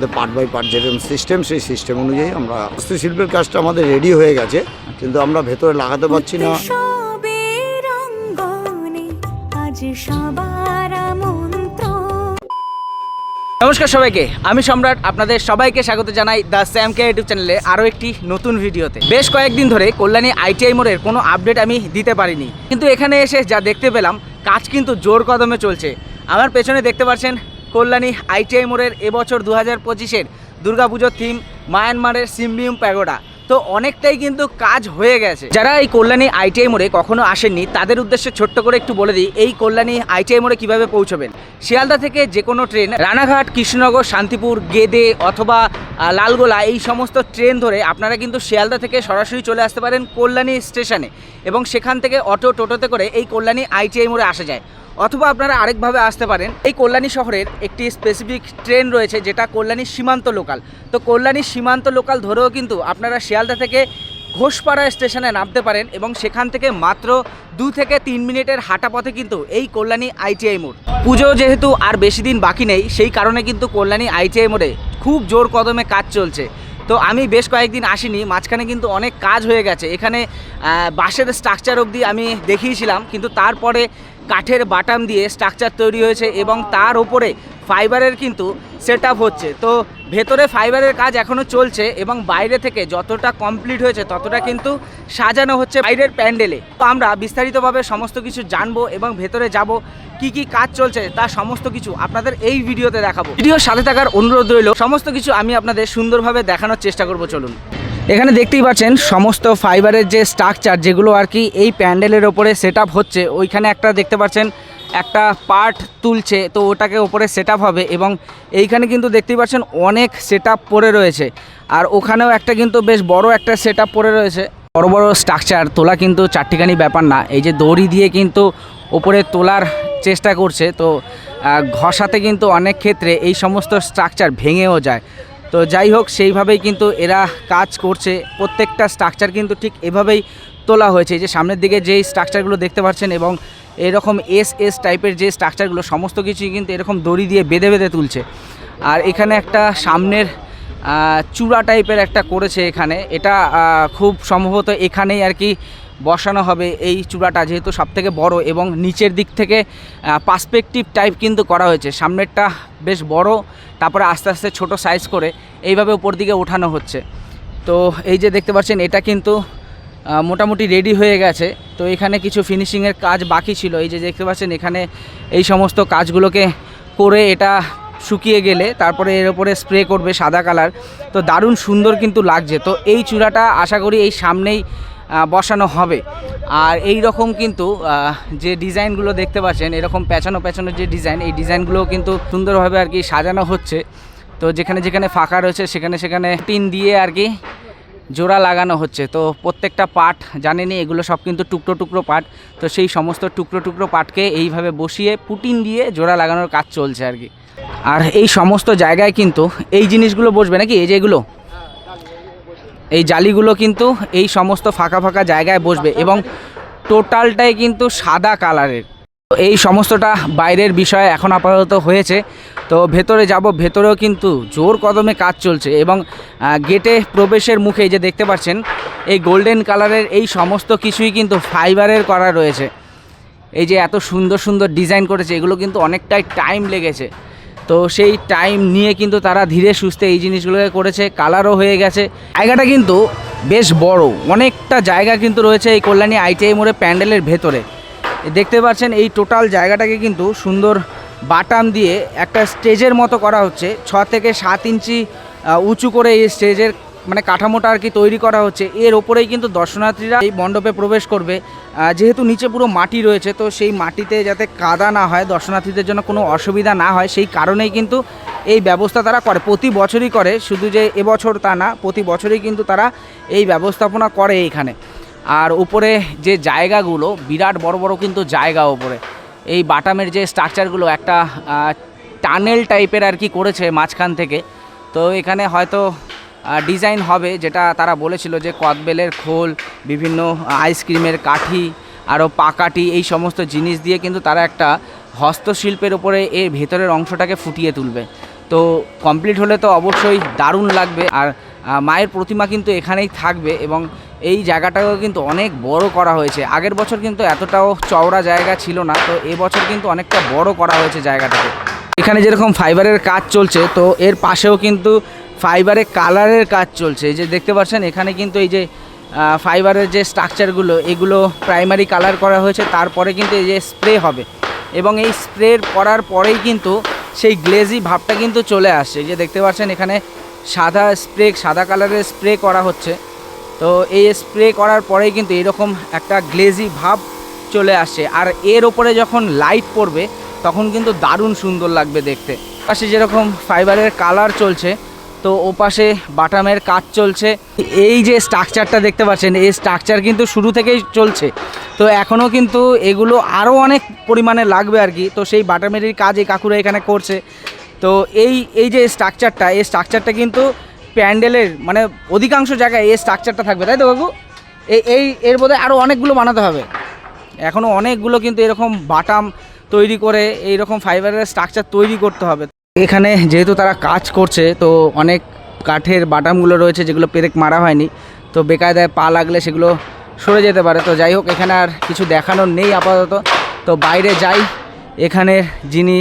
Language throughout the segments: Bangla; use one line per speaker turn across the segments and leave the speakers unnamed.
আমাদের পার্ট বাই পার্ট যেরকম সিস্টেম সেই সিস্টেম অনুযায়ী আমরা হস্তশিল্পের কাজটা আমাদের রেডি হয়ে গেছে কিন্তু আমরা ভেতরে লাগাতে পারছি না।
নমস্কার সবাইকে আমি সম্রাট আপনাদের সবাইকে স্বাগত জানাই দ্য স্যাম কে ইউটিউব চ্যানেলে আরও একটি নতুন ভিডিওতে। বেশ কয়েকদিন ধরে কল্যাণী আইটিআই মোড়ের কোনো আপডেট আমি দিতে পারিনি কিন্তু এখানে এসে যা দেখতে পেলাম কাজ কিন্তু জোর কদমে চলছে। আমার পেছনে দেখতে পাচ্ছেন কল্যাণী আইটিআই মোড়ের এবছর দু হাজার পঁচিশের দুর্গাপুজোর থিম মায়ানমারের সিম্বিউম প্যাগোডা। তো অনেকটাই কিন্তু কাজ হয়ে গেছে। যারা এই কল্যাণী আইটিআই মোড়ে কখনো আসেননি, তাদের উদ্দেশ্যে ছোট্ট করে একটু বলে দিই, এই কল্যাণী আইটিআই মোড়ে কীভাবে পৌঁছবেন? শিয়ালদা থেকে যে কোনো ট্রেন, রানাঘাট, কৃষ্ণনগর, শান্তিপুর, গেদে অথবা লালগোলা, এই সমস্ত ট্রেন ধরে আপনারা কিন্তু শিয়ালদা থেকে সরাসরি চলে আসতে পারেন কল্যাণী স্টেশনে এবং সেখান থেকে অটো টোটোতে করে এই কল্যাণী আইটিআই মোড়ে আসা যায়। অথবা আপনারা আরেকভাবে আসতে পারেন। এই কল্যাণী শহরের একটি স্পেসিফিক ট্রেন রয়েছে, যেটা কল্যাণী সীমান্ত লোকাল তো কল্যাণী সীমান্ত লোকাল ধরেও কিন্তু আপনারা শিয়ালদা থেকে ঘোষপাড়া স্টেশনে নামতে পারেন এবং সেখান থেকে মাত্র দু থেকে তিন মিনিটের হাঁটা পথে কিন্তু এই কল্যাণী আইটিআই মোড়। পুজো যেহেতু আর বেশি দিন বাকি নেই, সেই কারণে কিন্তু কল্যাণী আইটিআই মোড়ে খুব জোর কদমে কাজ চলছে। তো আমি বেশ কয়েকদিন আসিনি, মাঝখানে কিন্তু অনেক কাজ হয়ে গেছে। এখানে বাসের স্ট্রাকচার অবধি আমি দেখিয়েছিলাম, কিন্তু তারপরে কাঠের বাটাম দিয়ে স্ট্রাকচার তৈরি হয়েছে এবং তার ওপরে ফাইবারের কিন্তু সেট হচ্ছে। তো ভেতরে ফাইবারের কাজ এখনও চলছে এবং বাইরে থেকে যতটা কমপ্লিট হয়েছে ততটা কিন্তু সাজানো হচ্ছে বাইরের প্যান্ডেলে। তো আমরা বিস্তারিতভাবে সমস্ত কিছু জানব এবং ভেতরে যাব, কি কি কাজ চলছে তা সমস্ত কিছু আপনাদের এই ভিডিওতে দেখাবো। ভিডিওর সাথে থাকার অনুরোধ রইল, সমস্ত কিছু আমি আপনাদের সুন্দরভাবে দেখানোর চেষ্টা করব, চলুন। এখানে দেখতেই পাচ্ছেন সমস্ত ফাইবারের যে স্ট্রাকচার যেগুলো আর কি এই প্যান্ডেলের ওপরে সেট হচ্ছে, ওইখানে একটা দেখতে পাচ্ছেন একটা পার্ট তুলছে, তো ওটাকে ওপরে সেট হবে এবং এইখানে কিন্তু দেখতেই পাচ্ছেন অনেক সেট পড়ে রয়েছে। আর ওখানেও একটা কিন্তু বেশ বড় একটা সেট পড়ে রয়েছে। বড় বড় স্ট্রাকচার তোলা কিন্তু চারটিখানি ব্যাপার না। এই যে দড়ি দিয়ে কিন্তু ওপরে তোলার চেষ্টা করছে, তো ঘষাতে কিন্তু অনেক ক্ষেত্রে এই সমস্ত স্ট্রাকচার ভেঙেও যায়। তো যাই হোক, সেইভাবেই কিন্তু এরা কাজ করছে। প্রত্যেকটা স্ট্রাকচার কিন্তু ঠিক এভাবেই তোলা হয়েছে। যে সামনের দিকে যেই স্ট্রাকচারগুলো দেখতে পাচ্ছেন এবং এরকম এস এস টাইপের যে স্ট্রাকচারগুলো সমস্ত কিছুই কিন্তু এরকম দড়ি দিয়ে বেঁধে বেঁধে তুলছে। আর এখানে একটা সামনের চূড়া টাইপের একটা করেছে এখানে। এটা খুব সম্ভবত এখানেই আর কি বসানো হবে এই চূড়াটা, যেহেতু সব থেকে বড় এবং নিচের দিক থেকে পার্সপেক্টিভ টাইপ কিন্তু করা হয়েছে। সামনেরটা বেশ বড়, তারপরে আস্তে আস্তে ছোট সাইজ করে এইভাবে উপর দিকে ওঠানো হচ্ছে। তো এই যে দেখতে পাচ্ছেন, এটা কিন্তু মোটামুটি রেডি হয়ে গেছে। তো এখানে কিছু ফিনিশিংয়ের কাজ বাকি ছিল। এই যে দেখতে পাচ্ছেন, এখানে এই সমস্ত কাজগুলোকে করে এটা শুকিয়ে গেলে তারপরে এর উপরে স্প্রে করবে সাদা কালার তো দারুণ সুন্দর কিন্তু লাগছে। তো এই চূড়াটা আশা করি এই সামনেই বসানো হবে। আর এই রকম কিন্তু যে ডিজাইনগুলো দেখতে পাচ্ছেন, এরকম পেছানো পেছানো যে ডিজাইন এই ডিজাইনগুলো কিন্তু সুন্দরভাবে আর কি সাজানো হচ্ছে। তো যেখানে যেখানে ফাঁকা রয়েছে, সেখানে সেখানে টিন দিয়ে আর কি জোড়া লাগানো হচ্ছে। তো প্রত্যেকটা পার্ট জানেনই এগুলো সব কিন্তু টুকরো টুকরো পার্ট তো সেই সমস্ত টুকরো টুকরো পাটকে এইভাবে বসিয়ে পুটিন দিয়ে জোড়া লাগানোর কাজ চলছে আর কি। আর এই সমস্ত জায়গায় কিন্তু এই জিনিসগুলো বসবে নাকি? এই যেগুলো এই জালিগুলো কিন্তু এই সমস্ত ফাঁকা ফাঁকা জায়গায় বসবে এবং টোটালটাই কিন্তু সাদা কালারের। এই সমস্তটা বাইরের বিষয় এখন আপাতত হয়েছে। তো ভেতরে যাব, ভেতরেও কিন্তু জোর কদমে কাজ চলছে এবং গেটে প্রবেশের মুখে যে দেখতে পাচ্ছেন, এই গোল্ডেন কালারের এই সমস্ত কিছুই কিন্তু ফাইবারের করা রয়েছে। এই যে এত সুন্দর সুন্দর ডিজাইন করেছে, এগুলো কিন্তু অনেকটাই টাইম লেগেছে। তো সেই টাইম নিয়ে কিন্তু তারা ধীরে সুস্থে এই জিনিসগুলোকে করেছে, কালারও হয়ে গেছে। জায়গাটা কিন্তু বেশ বড়, অনেকটা জায়গা কিন্তু রয়েছে এই কল্যাণী আইটিআই মোড়ে প্যান্ডেলের ভেতরে। দেখতে পাচ্ছেন এই টোটাল জায়গাটাকে কিন্তু সুন্দর বাটাম দিয়ে একটা স্টেজের মতো করা হচ্ছে। ছ থেকে সাত ইঞ্চি উঁচু করে এই স্টেজের মানে কাঠামোটা আর কি তৈরি করা হচ্ছে। এর ওপরেই কিন্তু দর্শনার্থীরা এই মণ্ডপে প্রবেশ করবে। যেহেতু নিচে পুরো মাটি রয়েছে, তো সেই মাটিতে যাতে কাদা না হয়, দর্শনার্থীদের জন্য কোনো অসুবিধা না হয়, সেই কারণেই কিন্তু এই ব্যবস্থা তারা করে। প্রতি বছরই করে, শুধু যে এবছর তা না, প্রতি বছরই কিন্তু তারা এই ব্যবস্থাপনা করে এইখানে। আর উপরে যে জায়গাগুলো, বিরাট বড় বড় কিন্তু জায়গা ওপরে এই বাটামের যে স্ট্রাকচারগুলো একটা টানেল টাইপের আর কি করেছে মাঝখান থেকে। তো এখানে হয়তো ডিজাইন হবে, যেটা তারা বলেছিল যে কদবেলের খোল, বিভিন্ন আইসক্রিমের কাঠি আরও পাকাটি, এই সমস্ত জিনিস দিয়ে কিন্তু তারা একটা হস্তশিল্পের ওপরে এর ভেতরের অংশটাকে ফুটিয়ে তুলবে। তো কমপ্লিট হলে তো অবশ্যই দারুণ লাগবে। আর মায়ের প্রতিমা কিন্তু এখানেই থাকবে এবং এই জায়গাটাও কিন্তু অনেক বড় করা হয়েছে। আগের বছর কিন্তু এতটাও চওড়া জায়গা ছিল না, তো এবছর কিন্তু অনেকটা বড় করা হয়েছে জায়গাটাকে। এখানে যেরকম ফাইবারের কাজ চলছে, তো এর পাশেও কিন্তু ফাইবারের কালারের কাজ চলছে। এই যে দেখতে পাচ্ছেন, এখানে কিন্তু এই যে ফাইবারের যে স্ট্রাকচারগুলো, এগুলো প্রাইমারি কালার করা হয়েছে, তারপরে কিন্তু এই যে স্প্রে হবে। এবং এই স্প্রে করার পরেই কিন্তু সেই গ্লেজি ভাবটা কিন্তু চলে আসছে। যে দেখতে পাচ্ছেন, এখানে সাদা স্প্রে, সাদা কালারের স্প্রে করা হচ্ছে। তো এই স্প্রে করার পরেই কিন্তু এরকম একটা গ্লেজি ভাব চলে আসছে আর এর ওপরে যখন লাইট পড়বে, তখন কিন্তু দারুণ সুন্দর লাগবে দেখতে। পাশে যেরকম ফাইবারের কালার চলছে, তো ওপাশে বাটামের কাজ চলছে। এই যে স্ট্রাকচারটা দেখতে পাচ্ছেন, এই স্ট্রাকচার কিন্তু শুরু থেকেই চলছে। তো এখনও কিন্তু এগুলো আরও অনেক পরিমাণে লাগবে আর কি। তো সেই বাটামেরই কাজ এই কাকুরা এখানে করছে। তো এই এই যে স্ট্রাকচারটা এই স্ট্রাকচারটা কিন্তু প্যান্ডেলের মানে অধিকাংশ জায়গায় এই স্ট্রাকচারটা থাকবে, তাই তো কাকু এই এই, এর বোধহয় আরও অনেকগুলো বানাতে হবে। এখনও অনেকগুলো কিন্তু এরকম বাটাম তৈরি করে, এইরকম ফাইবারের স্ট্রাকচার তৈরি করতে হবে। এখানে যেহেতু তারা কাজ করছে, তো অনেক কাঠের বাটামগুলো রয়েছে যেগুলো পেরেক মারা হয়নি। তো বেকায়দায় পা লাগলে সেগুলো সরে যেতে পারে। তো যাই হোক, এখানে আর কিছু দেখানোর নেই আপাতত। তো বাইরে যাই। এখানে যিনি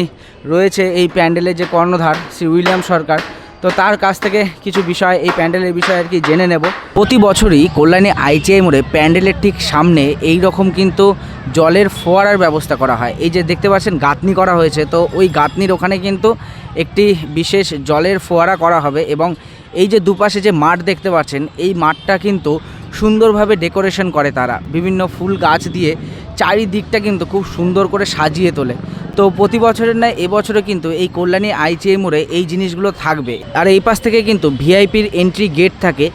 রয়েছে এই প্যান্ডেলের যে কর্ণধার, শ্রী উইলিয়াম সরকার তো তার কাছ থেকে কিছু বিষয়, এই প্যান্ডেলের বিষয়ে আর কি জেনে নেব। প্রতি বছরই কল্যাণী আইটিআই মোড়ে প্যান্ডেলের ঠিক সামনে এই রকম কিন্তু জলের ফোয়ারার ব্যবস্থা করা হয়। এই যে দেখতে পাচ্ছেন, গাঁথনি করা হয়েছে। তো ওই গাঁথনির ওখানে কিন্তু একটি বিশেষ জলের ফোয়ারা করা হবে এবং এই যে দুপাশে যে মাঠ দেখতে পাচ্ছেন, এই মাঠটা কিন্তু সুন্দরভাবে ডেকোরেশন করে তারা। বিভিন্ন ফুল গাছ দিয়ে চারিদিকটা কিন্তু খুব সুন্দর করে সাজিয়ে তোলে। তো প্রতি বছরের ন্যায় এবছরে কিন্তু এই কল্যাণী আইটিআই মোড়ে এই জিনিসগুলো থাকবে। আর এই পাশ থেকে কিন্তু ভিআইপির এন্ট্রি গেট থাকে।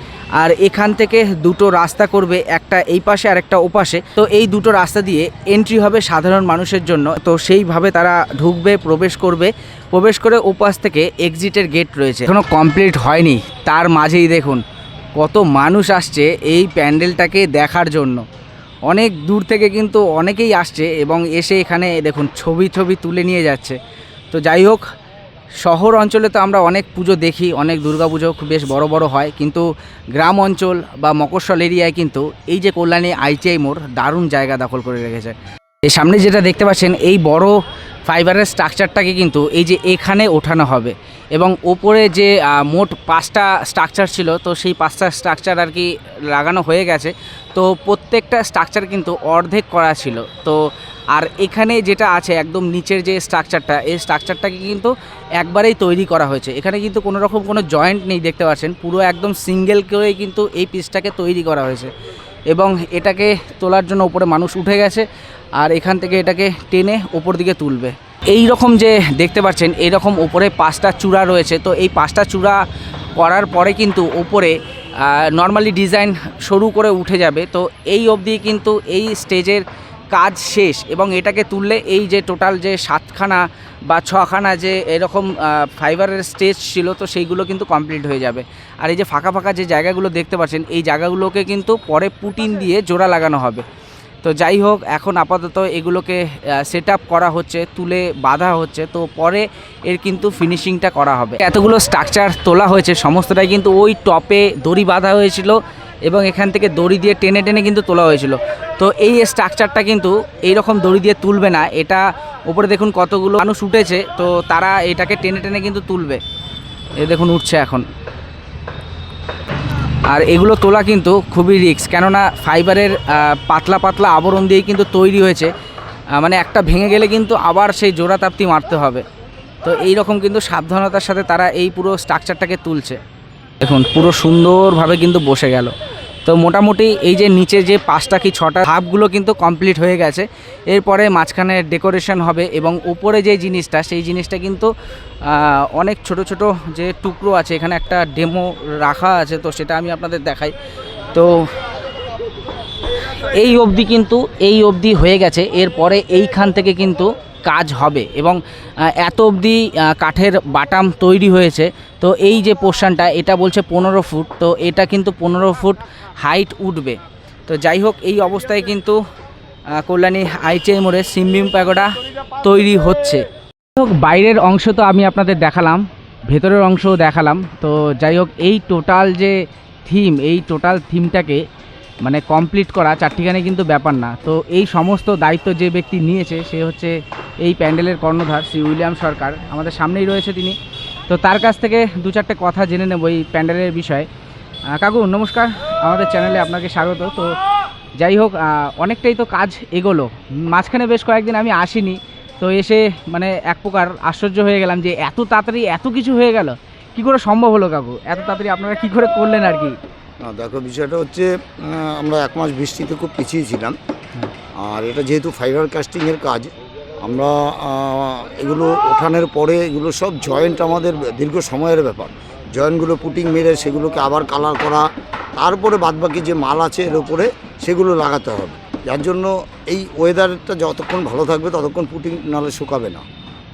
আর এখান থেকে দুটো রাস্তা করবে একটা এই পাশে আর একটা ওপাশে। তো এই দুটো রাস্তা দিয়ে এন্ট্রি হবে সাধারণ মানুষের জন্য। তো সেইভাবে তারা ঢুকবে, প্রবেশ করবে। প্রবেশ করে ওপাশ থেকে এক্সিটের গেট রয়েছে। এখনও কমপ্লিট হয়নি। তার মাঝেই দেখুন, কত মানুষ আসছে এই প্যান্ডেলটাকে দেখার জন্য। অনেক দূর থেকে কিন্তু অনেকেই আসছে এবং এসে এখানে দেখুন ছবি ছবি তুলে নিয়ে যাচ্ছে। তো যাই হোক, শহর অঞ্চলে তো আমরা অনেক পুজো দেখি, অনেক পুজো বেশ বড় বড় হয়। কিন্তু গ্রাম অঞ্চল বা মকরশল এরিয়ায় কিন্তু এই যে কল্যাণী আইটিআই মোড়, দারুণ জায়গা দখল করে রেখেছে। এই সামনে যেটা দেখতে পাচ্ছেন, এই বড় ফাইবারের স্ট্রাকচারটাকে কিন্তু এই যে এখানে ওঠানো হবে এবং ওপরে যে মোট পাঁচটা স্ট্রাকচার ছিল, তো সেই পাঁচটা স্ট্রাকচার আর কি লাগানো হয়ে গেছে। তো প্রত্যেকটা স্ট্রাকচার কিন্তু অর্ধেক করা ছিল। তো আর এখানে যেটা আছে, একদম নিচের যে স্ট্রাকচারটা এই স্ট্রাকচারটাকে কিন্তু একবারেই তৈরি করা হয়েছে। এখানে কিন্তু কোনো রকম কোনো জয়েন্ট নেই, দেখতে পাচ্ছেন? পুরো একদম সিঙ্গেল করেই কিন্তু এই পিসটাকে তৈরি করা হয়েছে। এবং এটাকে তোলার জন্য উপরে মানুষ উঠে গেছে আর এখান থেকে এটাকে টেনে ওপর দিকে তুলবে। এই রকম যে দেখতে পাচ্ছেন এইরকম ওপরে পাঁচটা চূড়া রয়েছে। তো এই পাঁচটা চূড়া করার পরে কিন্তু ওপরে নর্মালি ডিজাইন শুরু করে উঠে যাবে। তো এই অবধি কিন্তু এই স্টেজের কাজ শেষ এবং এটাকে তুললে এই যে টোটাল যে সাতখানা বা ছখানা যে এরকম ফাইবারের স্টেজ ছিল, তো সেইগুলো কিন্তু কমপ্লিট হয়ে যাবে। আর এই যে ফাঁকা ফাঁকা যে জায়গাগুলো দেখতে পাচ্ছেন, এই জায়গাগুলোকে কিন্তু পরে পুটিন দিয়ে জোড়া লাগানো হবে। তো যাই হোক, এখন আপাতত এগুলোকে সেট করা হচ্ছে, তুলে বাঁধা হচ্ছে, তো পরে এর কিন্তু ফিনিশিংটা করা হবে। এতগুলো স্ট্রাকচার তোলা হয়েছে, সমস্তটাই কিন্তু ওই টপে দড়ি বাঁধা হয়েছিল এবং এখান থেকে দড়ি দিয়ে টেনে টেনে কিন্তু তোলা হয়েছিল। তো এই স্ট্রাকচারটা কিন্তু এই রকম দড়ি দিয়ে তুলবে না, এটা ওপরে দেখুন কতগুলো মানুষ উঠেছে, তো তারা এটাকে টেনে টেনে কিন্তু তুলবে। এ দেখুন উঠছে এখন। আর এগুলো তোলা কিন্তু খুবই রিক্স কেননা ফাইবারের পাতলা পাতলা আবরণ দিয়ে কিন্তু তৈরি হয়েছে। মানে একটা ভেঙে গেলে কিন্তু আবার সেই জোড়া তাপ্তি মারতে হবে। তো এই রকম কিন্তু সাবধানতার সাথে তারা এই পুরো স্ট্রাকচারটাকে তুলছে। দেখুন, পুরো সুন্দরভাবে কিন্তু বসে গেল। তো মোটামুটি এই যে নিচে যে পাঁচটা কি ছটা ধাপগুলো কিন্তু কমপ্লিট হয়ে গেছে। এরপরে মাঝখানে ডেকোরেশন হবে এবং উপরে যে জিনিসটা, সেই জিনিসটা কিন্তু অনেক ছোট ছোট যে টুকরো আছে, এখানে একটা ডেমো রাখা আছে, তো সেটা আমি আপনাদের দেখাই। তো এই অবধি কিন্তু, এই অবধি হয়ে গেছে। এরপরে এইখান থেকে কিন্তু কাজ হবে এবং এত অবধি কাঠের বাটাম তৈরি হয়েছে। তো এই যে পোর্শনটা, এটা বলছে পনেরো ফুট, তো এটা কিন্তু পনেরো ফুট হাইট উঠবে। তো যাই হোক, এই অবস্থায় কিন্তু কল্যাণী আইটিআই মোড়ে সিমবিম প্যাগোডা তৈরি হচ্ছে। হোক, বাইরের অংশ তো আমি আপনাদের দেখালাম, ভেতরের অংশও দেখালাম। তো যাই হোক, এই টোটাল যে থিম, এই টোটাল থিমটাকে মানে কমপ্লিট করা চারটিখানে কিন্তু ব্যাপার না। তো এই সমস্ত দায়িত্ব যে ব্যক্তি নিয়েছে, সে হচ্ছে এই প্যান্ডেলের কর্ণধার শ্রী উইলিয়াম সরকার। আমাদের সামনেই রয়েছে তিনি। তো তার কাছ থেকে দু চারটে কথা জেনে নেব এই প্যান্ডেলের বিষয়ে। কাকু নমস্কার। আমাদের চ্যানেলে আপনাকে স্বাগত। তো যাই হোক অনেকটাই তো কাজ এগোলো। মাঝখানে বেশ কয়েকদিন আমি আসিনি তো এসে মানে এক প্রকার আশ্চর্য হয়ে গেলাম যে এত তাড়াতাড়ি এত কিছু হয়ে গেল। কি করে সম্ভব হলো কাকু? এত তাড়াতাড়ি আপনারা কি করে করলেন আর কি?
দেখো বিষয়টা হচ্ছে আমরা এক মাস বৃষ্টিতে খুব পিছিয়ে ছিলাম। আর এটা যেহেতু ফাইবার কাস্টিংয়ের কাজ আমরা এগুলো ওঠানোর পরে এগুলো সব জয়েন্ট আমাদের দীর্ঘ সময়ের ব্যাপার। জয়েন্টগুলো পুটিং মেরে সেগুলোকে আবার কালার করা তারপরে বাদবাকি যে মাল আছে এর উপরে সেগুলো লাগাতে হবে। যার জন্য এই ওয়েদারটা যতক্ষণ ভালো থাকবে ততক্ষণ পুটিং নাহলে শুকাবে না।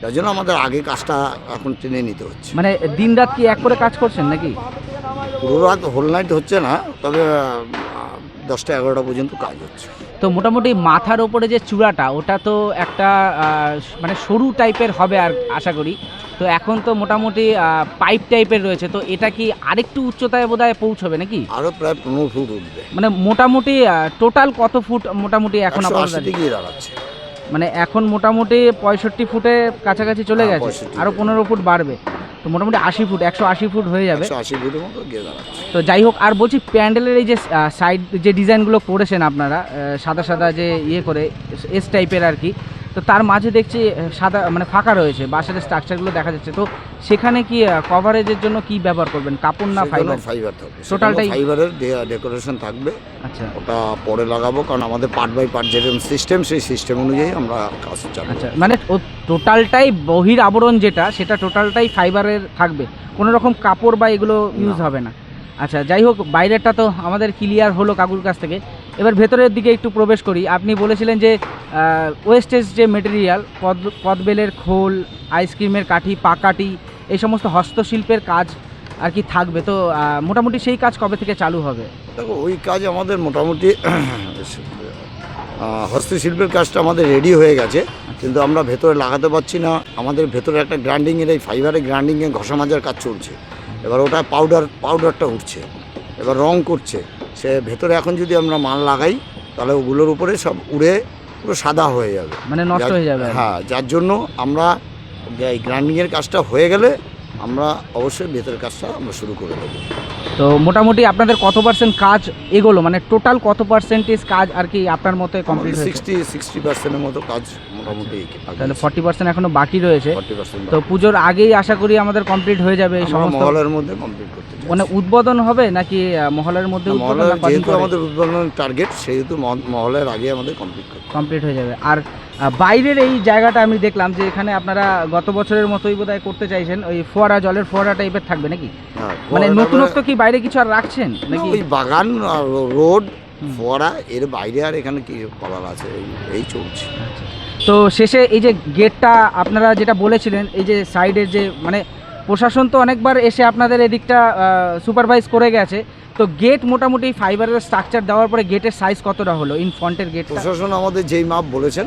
যার জন্য আমাদের আগে কাজটা এখন টেনে নিতে হচ্ছে।
মানে দিন রাত কি এক করে কাজ করছেন নাকি?
পুরো রাত হোল নাইট হচ্ছে না তবে দশটা এগারোটা পর্যন্ত কাজ হচ্ছে।
তো মোটামুটি মাথার ওপরে যে চূড়াটা ওটা তো একটা মানে সরু টাইপের হবে আর আশা করি। তো এখন তো মোটামুটি পাইপ টাইপের রয়েছে তো এটা কি আরেকটু উচ্চতায় বোধহয় পৌঁছবে নাকি?
আরও প্রায় পনেরো ফুট উঠবে।
মানে মোটামুটি টোটাল কত ফুট মোটামুটি এখন
দাঁড়াচ্ছে।
মানে এখন মোটামুটি পঁয়ষট্টি ফুটে কাছাকাছি চলে
হ্যাঁ,
গেছে
65
আরও পনেরো ফুট বাড়বে। তো মোটামুটি আশি ফুট একশো আশি ফুট হয়ে যাবে।
আশি ফুটের মতো গিয়ে দাঁড়াচ্ছে।
তো যাই হোক আর বলছি প্যান্ডেলের এই যে সাইড যে ডিজাইনগুলো করেছেন আপনারা সাদা সাদা যে ইয়ে করে এস টাইপের আর কি তো তার মাঝে দেখছি সাদা মানে ফাঁকা রয়েছে বাঁশের স্ট্রাকচারগুলো দেখা যাচ্ছে। তো সেখানে কি কভারেজের জন্য কি ব্যবহার করবেন? কাপড় না ফাইবার
ফাইবার থাকবে।
Totalটাই-
ফাইবারের ডেকোরেশন থাকবে।
আচ্ছা।
ওটা পরে লাগাবো কারণ আমাদের পার্ট বাই পার্ট যেরকম সিস্টেম সেই সিস্টেম অনুযায়ী আমরা কাজ চালাবো
আচ্ছা মানে টোটালটাই বহির আবরণ যেটা সেটা টোটালটাই ফাইবারের থাকবে। কোনো রকম কাপড় বা এগুলো ইউজ হবে না। আচ্ছা যাই হোক বাইরেরটা তো আমাদের ক্লিয়ার হলো কাকুর কাছ থেকে। এবার ভেতরের দিকে একটু প্রবেশ করি। আপনি বলেছিলেন যে ওয়েস্টেজ যে মেটেরিয়াল পদ, পদবেলের খোল আইসক্রিমের কাঠি, পাকাটি, এই সমস্ত হস্তশিল্পের কাজ আর কি থাকবে। তো মোটামুটি সেই কাজ কবে থেকে চালু হবে?
দেখো, ওই কাজ আমাদের মোটামুটি হস্তশিল্পের কাজটা আমাদের রেডি হয়ে গেছে, কিন্তু আমরা ভেতরে লাগাতে পারছি না। আমাদের ভেতরে একটা গ্রাইন্ডিংয়ের এই ফাইবারের গ্রাইন্ডিংয়ে ঘষা মাজার কাজ চলছে। এবার ওটা পাউডার পাউডারটা উঠছে, এবার রং করছে। সে ভেতরে এখন যদি আমরা মাল লাগাই, তাহলে ওগুলোর উপরে সব উড়ে পুরো সাদা হয়ে যাবে।
মানে নষ্ট হয়ে যাবে
হ্যাঁ যার জন্য আমরা এই গ্রাইন্ডিংয়ের কাজটা হয়ে গেলে আমরা অবশ্যই ভেতরের কাজটা আমরা শুরু করে দেবো।
তো মোটামুটি আপনাদের কত পার্সেন্ট কাজ এগোলো? মানে টোটাল কত পার্সেন্টেজ কাজ আর কি আপনার মতে কমপ্লিট
সিক্সটি সিক্সটি পার্সেন্টের মতো কাজ মোটামুটি
তাহলে ফর্টি পার্সেন্ট এখনও বাকি রয়েছে। তো পুজোর আগেই আশা করি আমাদের কমপ্লিট হয়ে যাবে এই সমস্ত
মহলের মধ্যে কমপ্লিট করতে
মানে উদ্বোধন হবে নাকি মহলের মধ্যে উদ্বোধন
যেহেতু আমাদের উদ্বোধনের টার্গেট সেহেতু মহ- মহলের আগে আমাদের কমপ্লিট
কমপ্লিট হয়ে যাবে। আর বাইরের এই জায়গাটা আমি দেখলাম যে এখানে আপনারা গত বছরের মতোই বোধহয় করতে চাইছেন ওই ফোয়ারা জলের ফোয়ারা টাইপের থাকবে নাকি? মানে নতুনত্ব কি বাইরে কিছু আর রাখছেন নাকি?
ওই বাগান রোড। ফোয়ারা এর বাইরে আর এখানে কি করার আছে? এই- এই চলছে।
তো শেষে এই যে গেটটা আপনারা যেটা বলেছিলেন এই যে সাইডের যে মানে প্রশাসন তো অনেকবার এসে আপনাদের এদিকটা সুপারভাইজ করে গেছে। তো গেট মোটামুটি ফাইবারের স্ট্রাকচার দেওয়ার পরে গেটের সাইজ কতটা হলো ইন ফ্রন্টের গেট
প্রশাসন আমাদের যেই মাপ বলেছেন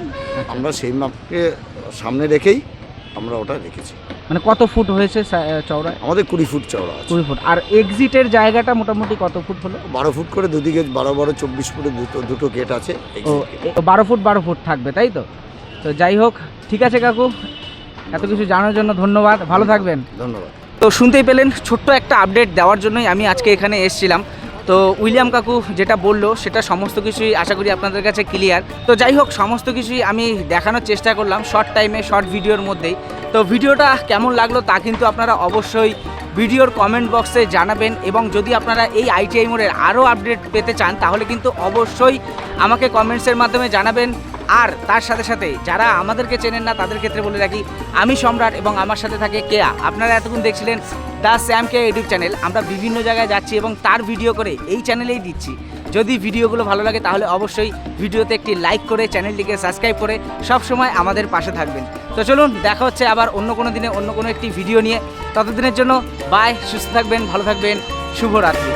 আমরা সেই মাপকে সামনে রেখেই আমরা ওটা রেখেছি।
মানে কত ফুট হয়েছে চওড়ায়
আমাদের কুড়ি ফুট চওড়া আছে।
কুড়ি ফুট। আর এক্সিটের জায়গাটা মোটামুটি কত ফুট হলো?
বারো ফুট করে দুদিকে বারো বারো চব্বিশ ফুটে দুটো দুটো গেট আছে
বারো ফুট বারো ফুট থাকবে তাই তো? তো যাই হোক ঠিক আছে কাকু। এত কিছু জানার জন্য ধন্যবাদ। ভালো থাকবেন।
ধন্যবাদ।
তো শুনতেই পেলেন ছোট্ট একটা আপডেট দেওয়ার জন্যই আমি আজকে এখানে এসেছিলাম। তো উইলিয়াম কাকু যেটা বলল সেটা সমস্ত কিছুই আশা করি আপনাদের কাছে ক্লিয়ার তো যাই হোক সমস্ত কিছুই আমি দেখানোর চেষ্টা করলাম শর্ট টাইমে শর্ট ভিডিওর মধ্যেই। তো ভিডিওটা কেমন লাগল তা কিন্তু আপনারা অবশ্যই ভিডিওর কমেন্ট বক্সে জানাবেন এবং যদি আপনারা এই আইটিআই মোড়ের আরও আপডেট পেতে চান তাহলে কিন্তু অবশ্যই আমাকে কমেন্টসের মাধ্যমে জানাবেন। আর তার সাথে সাথে যারা আমাদেরকে চেনেন না, তাদের ক্ষেত্রে বলে রাখি, আমি সম্রাট এবং আমার সাথে থাকে কেয়া। আপনারা এতক্ষণ দেখছিলেন the Sam K YouTube channel. আমরা বিভিন্ন জায়গায় যাচ্ছি এবং তার ভিডিও করে এই চ্যানেলেই দিচ্ছি। যদি ভিডিওগুলো ভালো লাগে, তাহলে অবশ্যই ভিডিওতে একটি লাইক করে, চ্যানেলটিকে সাবস্ক্রাইব করে সব সময় আমাদের পাশে থাকবেন। তো চলুন, দেখা হচ্ছে আবার অন্য কোনো দিনে, অন্য কোনো একটি ভিডিও নিয়ে। ততদিনের জন্য বাই সুস্থ থাকবেন, ভালো থাকবেন, শুভরাত্রি।